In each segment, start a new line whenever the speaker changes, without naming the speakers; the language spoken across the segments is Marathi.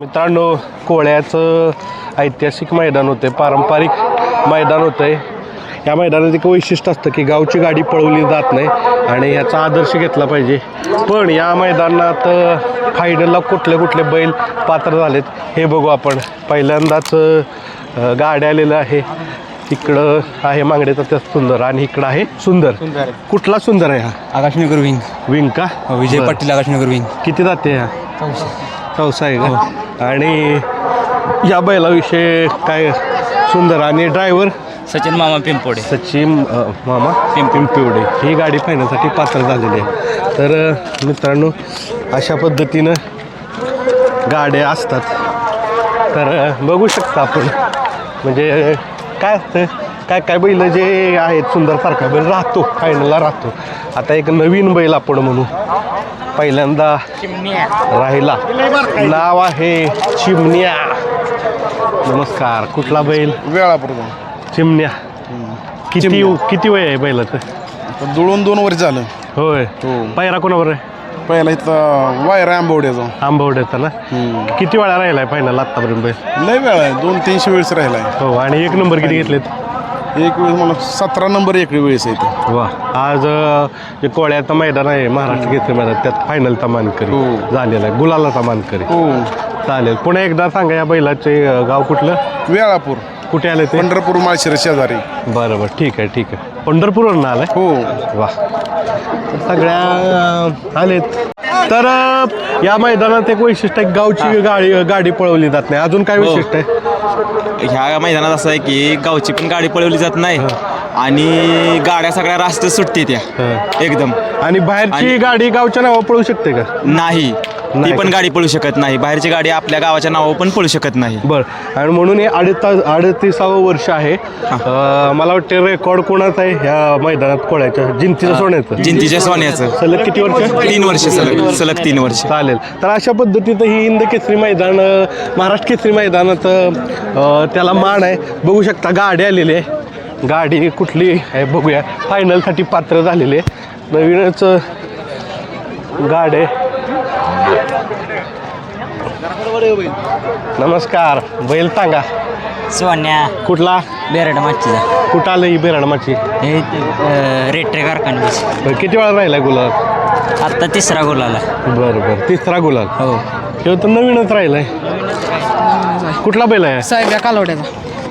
मित्रांनो कोळ्याचं ऐतिहासिक मैदान होते पारंपरिक मैदान होतं या मैदानात एक वैशिष्ट्य असतं की गावची गाडी पळवली जात नाही आणि ह्याचा आदर्श घेतला पाहिजे. पण या मैदानात फायनलला कुठले कुठले बैल पात्र झालेत हे बघू आपण. पहिल्यांदाच गाड्या आलेलं आहे. इकडं आहे मांगडेचा त्या सुंदर आणि इकडं आहे सुंदर. कुठला सुंदर आहे हा?
आकाशनगर विंग.
विंग का?
विजय
बरं.
पाटील आकाशनगर विंग.
किती जाते हा चौसा आहे का? आणि या बैलाविषयी काय सुंदर आणि ड्रायव्हर
सचिन मामा पिंपोडे
सचिन मामा पिंपिवडे. ही गाडी पाहण्यासाठी पात्र झालेली आहे. तर मित्रांनो अशा पद्धतीनं गाड्या असतात. तर बघू शकता आपण. म्हणजे काय असतं काय काय बैल जे आहेत सुंदर सारखा बैल राहतो फायनलला राहतो. आता एक नवीन बैल आपण म्हणू. पहिल्यांदा राहिला. नाव आहे चिमण्या. नमस्कार कुठला बैल?
वेळापूर
चिमण्या. किती किती वय आहे बैलाचं?
जुळून दोन वर्ष झालं.
होय.
हो.
पायरा कोणावर आहे?
पहिला इथं वायर आंबवड्याचा.
आंबवड्याचा ना? किती वेळा राहिलाय फायनल आतापर्यंत बैल?
लय वेळा आहे. दोन तीनशे वेळेस राहिलाय.
हो आणि एक नंबर किती घेतलेत?
एक वेळेस मला सतरा नंबर एक वेळेस आहे इथं
वा. आज अं, जे कोळ्याचं मैदान आहे महाराष्ट्र घेतले मैदान त्यात फायनलचा मानकरी
हो.
झालेला आहे गुलालाचा मानकरी.
हो.
चालेल. पुन्हा एकदा सांगा या बैलाचे अं, गाव कुठलं?
वेळापूर.
कुठे आले ते?
पंढरपूर माळशिरस शेजारी.
बरं बरं. ठीक आहे ठीक आहे. पंढरपूरवरून आलाय?
हो.
वा. सगळ्या अं, आलेत. तर अं, या मैदानात एक वैशिष्ट्य आहे गावची गाडी गाडी पळवली जात नाही. अजून काय वैशिष्ट्य आहे?
ह्या मैदानात असं आहे की गावची पण गाडी पळवली जात नाही आणि गाड्या सगळ्या रास्त सुटते त्या. एकदम.
आणि बाहेरची गाडी गावच्या नावावर पळू शकते का?
नाही. ती पण? गाडी पळू शकत नाही. बाहेरची गाडी आपल्या गावाच्या नावावर पण पळू शकत नाही.
बर. आणि म्हणून हे अडता अडतीसावं वर्ष आहे. अं, मला वाटतं रेकॉर्ड कोणाचं आहे? ह्या मैदानात कोणाच्या जिंतीचं सोन्याचं.
जिंतीच्या सोन्याचं.
सलग किती वर्ष?
तीन वर्ष सलग. सलग तीन वर्ष.
चालेल. तर अशा पद्धतीचं ही हिंद केसरी मैदान अं, महाराष्ट्र केसरी मैदानात अं, त्याला मान आहे. बघू शकता गाडी आलेली आहे. गाडी कुठली आहे बघूया. फायनलसाठी पात्र झालेली. आहे नवीनच अं, गाडी आहे. नमस्कार बैल सांगा.
सोन्या.
कुठला?
बेरड माचीचा.
कुठं आलं ही बेराडमाची
हे रेट्रे कारखानबीच
बरं, किती वेळा राहिला गुलाब
आत्ता तिसरा गोल आला.
बरं बरं तिसरा गुलाब
हो.
हे तर नवीनच राहिलाय. कुठला बैल आहे?
साहेब या कालवड्याचा.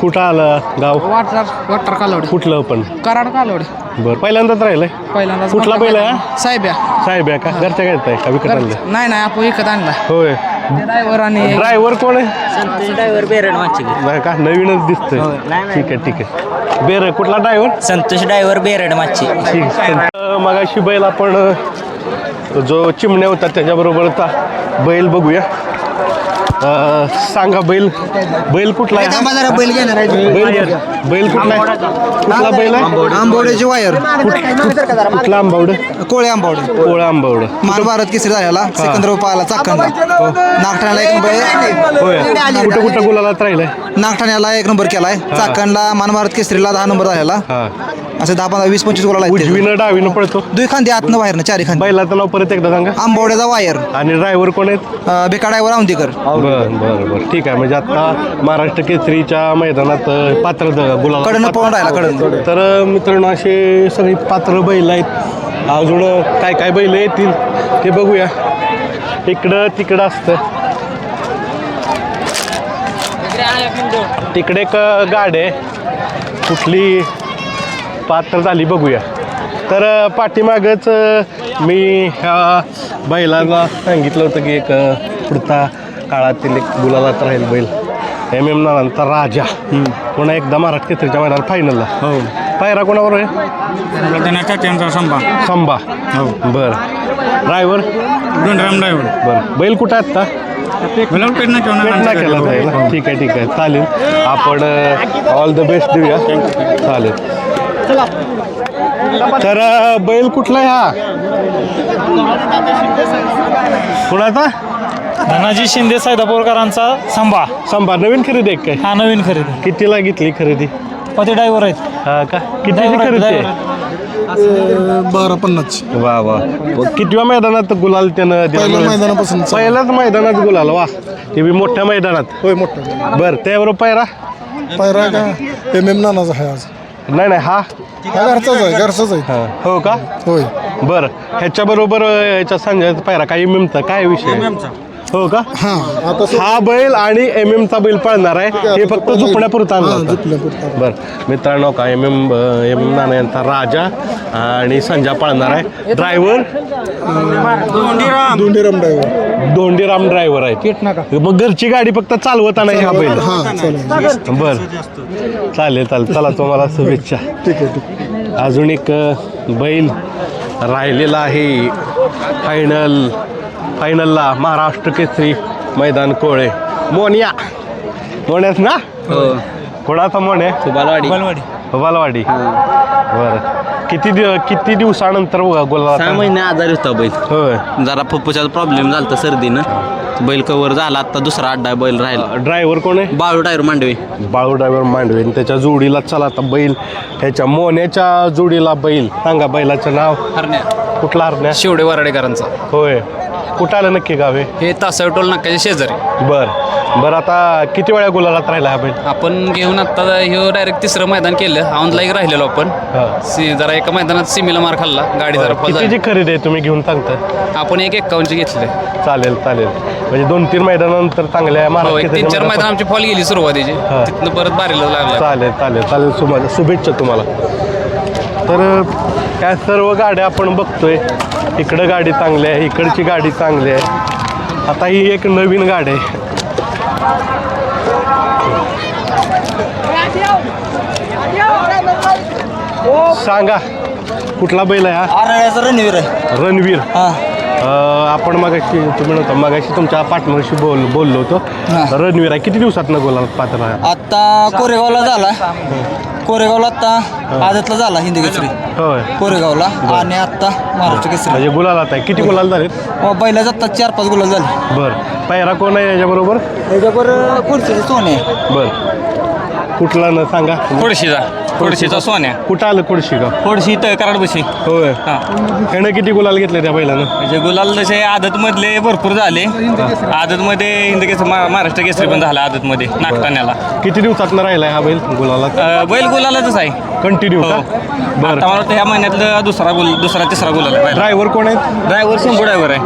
कुठं आलं गाव?
Water water Kalwade.
कुठलं पण?
कराड कालवडे.
बरं पहिल्यांदाच राहिलंय?
पहिल्यांदा
कुठला बैल आहे?
साहेब या
साहेब आहे का? घरच्या घरचा आहे का विकत आणलं
नाही नाही आपण विकत आणला.
होय.
ड्रायव्हर आणि
ड्रायव्हर कोण आहे?
संतोष ड्रायव्हर बेरड माची
नाही का? नवीनच दिसतोय. ठीक आहे ठीक आहे. बेर कुठला ड्रायव्हर
संतोष ड्रायव्हर बेरड माची
ठीक मगाशी बैल आपण अ, जो चिमण्या होता त्याच्याबरोबरचा बैल बघूया. अ, सांगा बैल बैल कुठला आहे
बैल घेणार
बैल बैल कुठला आहे? कुठला बैल आहे?
आंबवड्याची वायर.
कुठला आंबावड
कोळे आंबवडे
कोळा आंबावड
मान भारत केसरी झालेला सिकंदर पाला चाकणला नागठाण्याला एक नंबर
होय. कुठं कुठं गुलालात राहिलाय?
नागठाण्याला एक नंबर केलाय. चाकणला मान भारत केसरीला दहा नंबर झालेला.
हा.
असं दहा पंधरा वीस पंचवीस गोला
उजवीनं डावीनं पळतो.
दुई खांदी आतनं बाहेरनं चारी खांदी.
बैलाचं नाव परत एकदा सांगा.
आंबवड्याचा वायर.
आणि ड्रायव्हर कोण आहेत?
बेकाडावर औंदीकर
बरं बरं बरं. ठीक आहे. म्हणजे आता महाराष्ट्र केसरीच्या मैदानात पात्र द- गुलाल
कडनं पळून राहिला कडनं.
तर मित्रांनो असे सगळी पात्र बैल आहेत. अजून काय काय बैल येतील ते बघूया. इकडं तिकडं असतं. तिकडे एक गाडी आहे. कुठली पात्र झाली बघूया. तर पाठीमागच मी ह्या बैलाला सांगितलं होतं की एक अ, पुढचा काळातील एक गुलालात राहील बैल. एम एम नानांचा राजा. पुन्हा एकदा महाराष्ट्र केसरीच्या मैदानात फायनलला हो. पायरा कोणावर आहे?
संभा.
संभा. हो. बरं. ड्रायव्हर
ड्रायव्हर
बरं. बैल कुठं केला जाईल? ठीक आहे ठीक आहे. चालेल. आपण ऑल द बेस्ट देऊया. चालेल. तर बैल कुठला आहे हा? कुणाचा?
धनाजी शिंदे सैदापूरकरांचा संभा.
संभा. नवीन खरेदी आहे काय?
हा नवीन खरेदी.
कितीला घेतली खरेदी?
पती ड्रायव्हर आहेत.
हा का? कितीची
Driver आहे,
बारा पन्नास.
वा वा. कितव्या मैदानात गुलाल त्यानं दिला?
पहिल्या मैदानापासून चालू.
पहिल्याच मैदानात गुलाल वा. ते बी मोठ्या मैदानात.
होय मोठा
बर त्याबरोबर पायरा?
पायरा का? एम एम नानाचा आहे आज.
नाही नाही हा?
हा घरचाच आहे घरचाच आहे.
हा. हो का?
होय.
बर ह्याच्या बरोबर ह्याच्या संजय पायरा काही मिमचा काय विषय? हो का?
हा. आता
हा बैल आणि एम एमचा बैल पळणार आहे. हे फक्त झुपण्यापुरता आणला
हा,
होता.
झुपण्यापुरता.
बर. मित्रांनो का M M M M Nana यांचा राजा आणि संजा पळणार आहे. Driver
Dondiram driver
Dondiram driver आहे. मग घरची गाडी फक्त चालवताना बैल.
हा चालेल.
बर. चालेल चालेल. चला तुम्हाला शुभेच्छा.
ठीक आहे ठीक आहे.
अजून एक अ, बैल राहिलेला आहे. फायनल फायनलला महाराष्ट्र केसरी मैदान कोळे. मोनिया मोन्याच ना? कोणाचा मोन्या
बालवाडी
बालवाडी बरं. किती दिव किती दिवसानंतर गोला
सहा महिने आजारी होता बैल.
होय.
जरा फुफ्फुसाचा प्रॉब्लेम झाला सर्दीनं. बैल कवर झाला आता दुसरा अड्डा बैल राहिला
ड्रायव्हर कोण आहे?
बाळू टायर मांडवे.
बाळू ड्रायव्हर मांडवे. आणि त्याच्या जोडीला चला आता बैल. ह्याच्या मोन्याच्या जोडीला बैल. सांगा बैलाचं नाव.
हरण्या.
कुठला हरण्या?
शिवडे वराडेकरांचा.
होय. कुठं आलं नक्की गावे?
हे टोल नाक्याच्या शेजारी.
बर बर आता किती वेळा गुलालात राहिला हा बैल?
आपण घेऊन आता ह्यो डायरेक्ट तिसरं मैदान केलं. औंधला एक राहिलेलो आपण.
हा.
सी जरा एका मैदानात सिमीला मार खाल्ला. गाडी जरा फल
कितीची
झाली.
खरेदी आहे तुम्ही घेऊन सांगता?
आपण एक एक्कावनची घेतले.
चालेल चालेल. म्हणजे दोन तीन मैदानानंतर चांगल्या
हो एक तीन चार मैदान आमची फॉल गेली सुरुवातीची.
हा.
तिथनं परत बारीला लागला.
चालेल चालेल चालेल. तुम्हाला शुभेच्छा तुम्हाला. तर त्या सर्व गाड्या आपण बघतोय. इकडं गाडी चांगली आहे इकडची गाडी चांगली आहे. आता ही एक नवीन गाडी आहे. सांगा कुठला बैल आहे हा?
रणवीर आहे.
रणवीर. अं, आपण मगाशी तुम्ही नव्हता मगाशी तुमच्या पार्टनरशी बोल बोललो होतो. रणवीर आहे किती दिवसात न गोला पात्र आहे?
आता कोरेगावला झाला. कोरेगावला आता आदतला झाला हिंदी केसरी.
होय.
कोरेगावला आणि आता महाराष्ट्र केसरी.
म्हणजे गुलालात आहे. किती गुलाल झालेत?
व बैलाच आता चार पाच गुलाल झाले.
बर. पायरा कोण आहे याच्याबरोबर?
त्याच्यावर पुढचे सोने.
बर. कुठला न सांगा.
खोडशीचा खोडशीचा सोन्या.
कुठं आलं कुडशी का
खोडशी तर कराड बशी
होय त्यानं किती गुलाल घेतले त्या बैलानं?
म्हणजे गुलाल तसे आदतमधले भरपूर झाले. आदतमध्ये हिंद केसरी मा- महाराष्ट्र केसरी पण झाला आदतमध्ये नागठाण्याला.
किती दिवसात राहिलाय हा बैल गुलाला?
अं, बैल गुलालाच आहे.
कंटिन्यू का? बर.
आता मला वाटतं ह्या महिन्यातलं दुसरा गुल दुसरा तिसरा गुलाल आहे
ड्रायव्हर कोण आहेत?
ड्रायव्हर शंभू ड्रायव्हर आहे.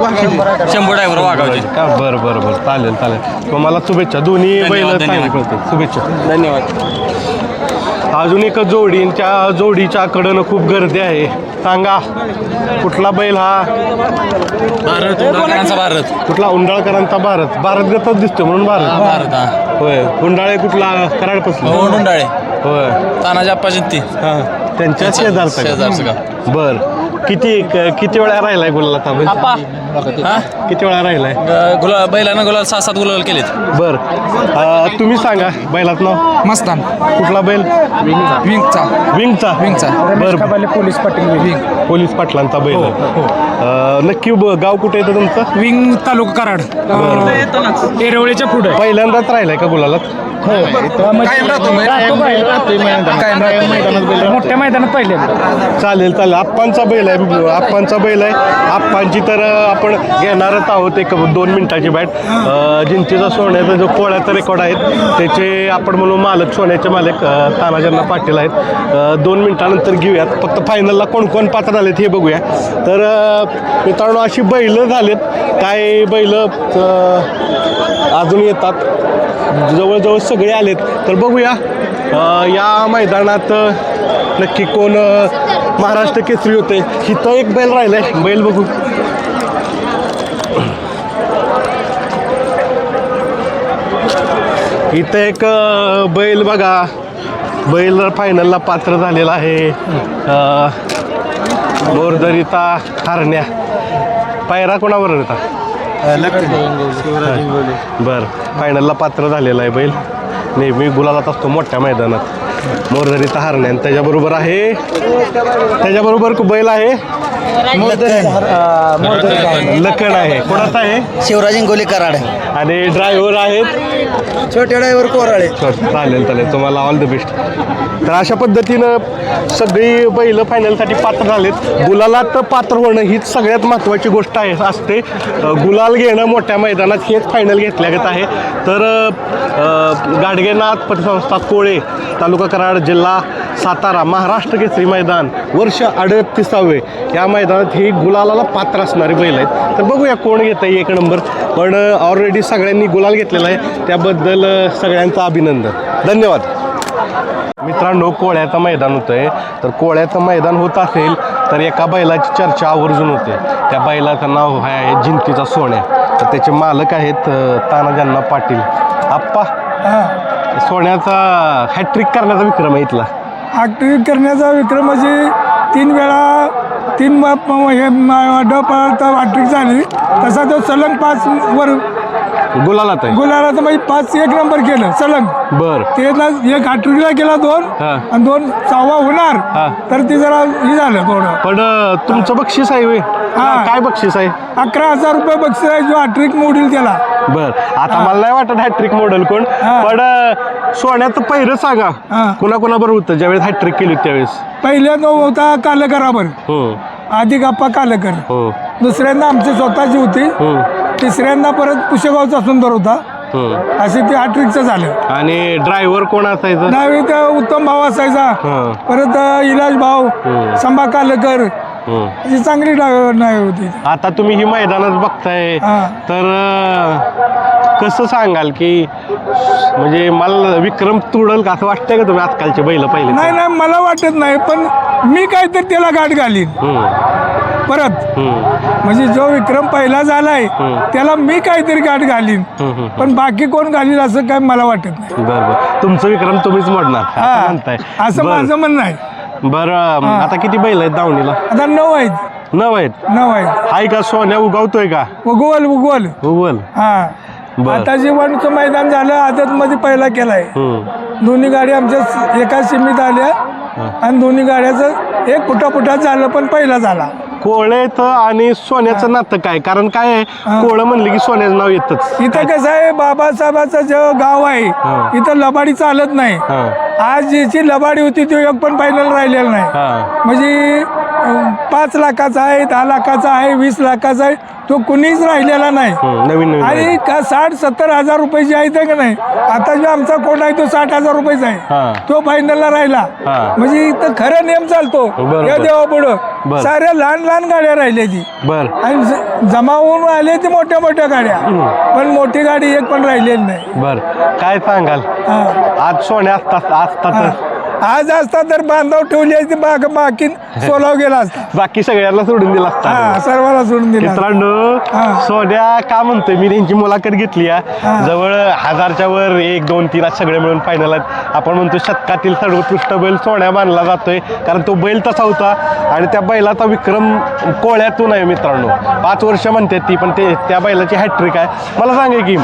शंभू ड्रायव्हर वागावचे
का? बरं बरं बरं. चालेल चालेल. तुम्हाला शुभेच्छा. दोन्ही बैल
धन्यवाद,
चांगली
धन्यवाद.
पळतात शुभेच्छा.
धन्यवाद.
अजून एक जोडींच्या जोडीच्या कडनं खूप गर्दी आहे. सांगा कुठला बैल हा?
भारत भारत.
कुठला? उंडाळकरांचा भारत. भारत गतच दिसतो म्हणून भारत.
भारत हा.
होय. उंडाळे कुठला? कराडपासून.
उंडाळे.
होय.
तानाजी आप्पा जयंती.
हा. त्यांच्या शेजारचा बर. किती किती वेळा राहिलाय गुलाला हा बैल
हा?
किती वेळा राहिलाय?
गुलाल बैलानं गुलाल सहा सात गुलाल केलेत.
बर. अं, तुम्ही सांगा बैलात नाव?
मस्तान.
कुठला बैल?
विंगचा.
विंगचा?
विंगचा.
बर.
Police Patil wing.
पोलीस पाटलांचा बैल. आहे. अं, नक्की ब- गाव कुठे येतं तुमचं?
विंग तालुका कराड. एरवळीच्या पुढे.
पहिल्यांदाच राहिलाय का गुलालात
मोठ्या मैदानात पहिले.
चालेल चालेल. आप्पांचा बैल आहे. आप्पांचा बैल आहे. आप्पांची तर आपण घेणारच आहोत एक दोन मिनिटाची बॅट. जिंतीचा सोन्याचा जो पोळ्याचा रेकॉर्ड आहेत त्याचे आपण म्हणून मालक सोन्याचे मालक तानाजींना पाटील आहेत. दोन मिनिटानंतर घेऊयात. फक्त फायनलला कोण कोण पात्र आलेत हे बघूया. तर मित्रांनो अशी बैलं झालेत. काय बैलं अजून येतात. जवळजवळ सगळे आलेत. तर बघूया या मैदानात नक्की कोण महाराष्ट्र केसरी होते. इथं एक बैल राहिलाय. बैल बघू. इथं एक बैल बघा. बैल फायनलला पात्र झालेला आहे. अं, बोरदरीचा हरण्या. पायरा कोणाबरोबर होता बर. फायनलला पात्र झालेला आहे बैल. नेहमी गुलालात असतो मोठ्या मैदानात. मोरदरीचा हरण्या आणि त्याच्याबरोबर आहे त्याच्याबरोबर बैल आहे. लखन. आहे. कोणाचा आहे?
शिवराज इंगोली कराड.
आणि ड्रायव्हर आहेत?
छोटे ड्रायव्हर कोराळे.
तर चालेल चालेल. तुम्हाला ऑल द बेस्ट तर अशा पद्धतीनं सगळी बैल फायनलसाठी पात्र झालेत. गुलालात पात्र होणं हीच सगळ्यात महत्त्वाची गोष्ट आहे असते. गुलाल घेणं मोठ्या मैदानात हेच फायनल घेतल्यागत आहे. तर गाडगेनाथ पतसंस्था कोळे तालुका कराड जिल्हा सातारा महाराष्ट्र केसरी मैदान वर्ष अडतीसावे. या मैदानात ही गुलालाला पात्र असणारी बैल आहेत. तर बघूया कोण घेत आहे एक नंबर. पण ऑलरेडी सगळ्यांनी गुलाल घेतलेला आहे. त्याबद्दल सगळ्यांचं अभिनंदन. धन्यवाद. मित्रांनो कोळ्याचं मैदान होतं आहे तर कोळ्याचं मैदान होत असेल तर एका बैलाची चर्चा आवर्जून होते. त्या बैलाचं नाव आहे जिंतीचा सोन्या. तर त्याचे मालक आहेत तानाजांना पाटील. आप्पा. सोन्याचा हॅट्रिक करण्याचा विक्रम आहे इथला.
ॲक्टिव्ह करण्याचा विक्रम म्हणजे तीन वेळा तीन म- म- हे डप ॲक्टिव्ह झाली. तसा तो सलंग पाच वर
गुलालात आहे.
गुलाला तर म्हणजे पाच एक नंबर केलं सलंग.
बर.
ते एक ॲक्टिव्हला केला दोन
हा.
आणि दोन सहावा
हा.
होणार तर ते जरा हे झालं थोडं.
पण अ, तुमचं बक्षीस आहे होय? काय बक्षीस आहे?
अकरा हजार रुपये बक्षीस आहे जो ॲट्रिक मोडील त्याला.
बर. आता मला नाही वाटत हॅट्रिक मॉडेल कोण. पण सोन्याचं पहिरं सांगा.
हा.
कुणा कुणाबरोबर होतं? ज्यावेळेस हॅट्रिक केली होती त्यावेळेस.
पहिल्या तो होता कालकराबर
हो.
आधी गप्पा कालकर.
हो.
दुसऱ्यांदा आमची स्वतःची होती
हो.
तिसऱ्यांदा परत पुशेगावचा सुंदर होता.
हो.
असे ते ॲट्रिकचं झालं.
आणि ड्रायव्हर कोण असायचं?
दहावी उत्तम भाव असायचा.
हं.
परत अ, इलाज भाव
हं.
संभा कालकर
हं.
अशी चांगली ड्रायव्हर नाही होती.
आता तुम्ही ही मैदानात बघताय.
हा.
तर अं, कसं सांगाल की म्हणजे मला विक्रम तुडल का असं वाटतंय का तुम्ही आजकालचे बैल पहिले?
नाही नाही मला वाटत नाही पण मी काहीतरी त्याला गाठ घालीन. परत. म्हणजे जो विक्रम पहिला झालाय. त्याला मी काहीतरी गाठ घालीन. पण बाकी कोण घालील असं काय मला वाटत नाही.
बर बर. तुमचं विक्रम तुम्हीच मोडणार असं
हा असं
बरं.
माझं म्हणणं आहे.
बरं आता किती बैल आहेत दावणीला?
आता नऊ आहेत.
नऊ आहेत?
नऊ आहेत.
हाय का सोन्या उगवतोय का?
उगवल उगवल.
उगवल.
हा.
बर.
आता जे वनचं मैदान झालं आदत मध्ये पहिला केलाय.
हम्म.
दोन्ही गाड्या आमच्या एका सीमित आल्या आणि दोन्ही गाड्याचं एक फुटा फुटात झालं पण पहिला झाला.
कोळेचं आणि सोन्याचं नातं काय? कारण काय आहे? कोळं म्हणलं की सोन्याचं नाव येतच.
इथं कसं आहे? बाबासाहेबाचं जे गाव आहे. इथं लबाडी चालत नाही. आज ज्याची लबाडी होती तो एक पण फायनल राहिलेला नाही. म्हणजे पाच लाखाचा आहे दहा लाखाचा आहे वीस लाखाचा आहे. तो कुणीच राहिलेला नाही.
नवीन नवीन
आणि का साठ सत्तर हजार रुपयाची आहे ते का नाही आता जो आमचा कोण आहे तो साठ हजार रुपयाचा
हा.
आहे तो फायनलला राहिला.
हा.
म्हणजे इथं खरं नियम चालतो.
बरोबर.
या देवा
बर.
पुढं साऱ्या लहान लहान गाड्या राहिल्या ती.
बर.
आणि ज- जमा होऊन आले ते मोठ्या मोठ्या गाड्या. पण मोठी गाडी एक पण राहिलेली नाही.
बर. काय सांगाल?
हा.
आज सोन्या असतात असतात
आज असता तर बांधव ठेवली असती बाग बाकीन सोलाव गेला असता.
बाकी सगळ्यांना सोडून दिला
हा
असता
सर्वांना सोडून दिला.
मित्रांनो
हा.
सोन्या का म्हणतोय? मी त्यांची मुलाखत घेतली
हा.
जवळ हजारच्या वर एक दोन तीन सगळे मिळून फायनल आहेत. आपण म्हणतो शतकातील सर्वोत्कृष्ट बैल सोन्या मानला जातोय कारण तो बैल तसा होता. आणि त्या बैलाचा विक्रम कोळ्यातून आहे मित्रांनो. पाच वर्ष म्हणतात ती पण ते त्या बैलाची हॅट्रिक आहे. मला सांगा की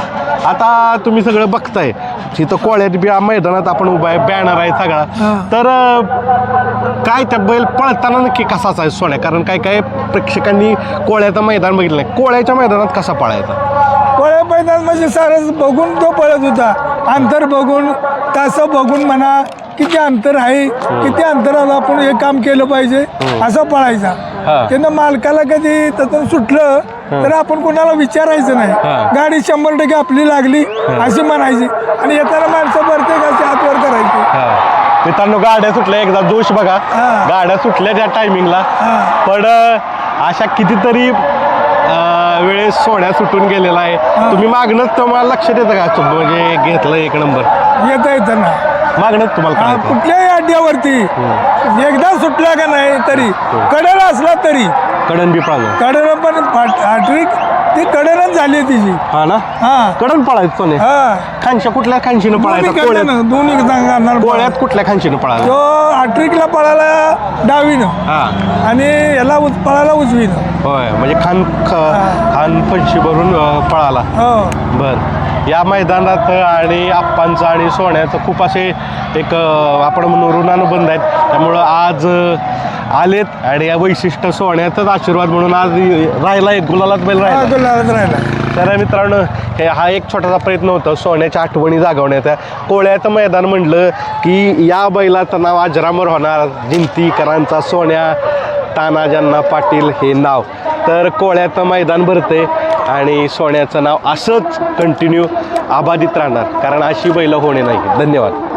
आता तुम्ही सगळं बघताय तिथं कोळ्यात बी मैदानात आपण उभा आहे बॅनर आहे सगळा. तर अं, काय त्या बैल पळताना नक्की कसाच आहे सोन्या? कारण काय काय प्रेक्षकांनी कोळ्याचं मैदान बघितलं नाही. कोळ्याच्या मैदानात कसा पळायचा?
पळ्या पैदान म्हणजे सारं बघून तो पळत होता. अंतर बघून तास बघून म्हणा किती अंतर आहे किती अंतराला आपण हे काम केलं पाहिजे असं पळायचा.
हा.
त्यानं मालकाला कधी त्यातून सुटलं तर आपण कोणाला विचारायचं
हा.
नाही गाडी शंभर टक्के आपली लागली अशी म्हणायची. आणि येताना माणसं प्रत्येकाचे हातवर करायचे.
मित्रांनो गाड्या सुटल्या. एकदा दोष बघा. गाड्या सुटल्या त्या टायमिंगला. पण अशा कितीतरी वेळेस सोन्या सुटून गेलेला आहे तुम्ही मागणंच तुम्हाला लक्षात येतं का? म्हणजे घेतलं एक नंबर
येता येतं ना.
मागणंच तुम्हाला
कुठल्याही अड्ड्यावरती एकदा सुटला का नाही तरी. कडेला असला तरी.
कडन बी पळालं
कडनं पण हॅट्रिक ती कडनच झाली तिची.
हा ना?
हा.
कडन पळायचं सोने
हा.
खानशा कुठल्या खानशीनं
दोन्ही
पळायचं? कोळ्यात
कडनं दोन्ही सांगणार
कोळ्यात कुठल्या खानशीनं पळायचं?
तो हॅट्रिकला पळाला डावीनं.
हा.
आणि याला उज पळाला उजवीनं.
होय म्हणजे खान ख- खान फणशी भरून अं, पळाला.
हो.
बर. या मैदानात आणि आप्पांचं आणि सोन्याचं खूप असे एक अ, आपण म्हणू ऋणानुबंध आहेत. त्यामुळं आज अ, आलेत आणि या वैशिष्ट्य सोन्याचाच आशीर्वाद म्हणून आज राहिला एक गुलालात बैल राहिला.
गुलाबात राहिला.
तर मित्रांनो हे हा एक छोटासा प्रयत्न होता सोन्याच्या आठवणी जागवण्याचा. कोळ्याचं मैदान म्हणलं की या बैलाचं नाव अजरामर होणार. जिंतीकरांचा सोन्या तानाजांना पाटील हे नाव. तर कोळ्याचं मैदान भरते आणि सोन्याचं नाव असंच कंटिन्यू अबाधित राहणार. कारण अशी बैलं होणे नाही. धन्यवाद.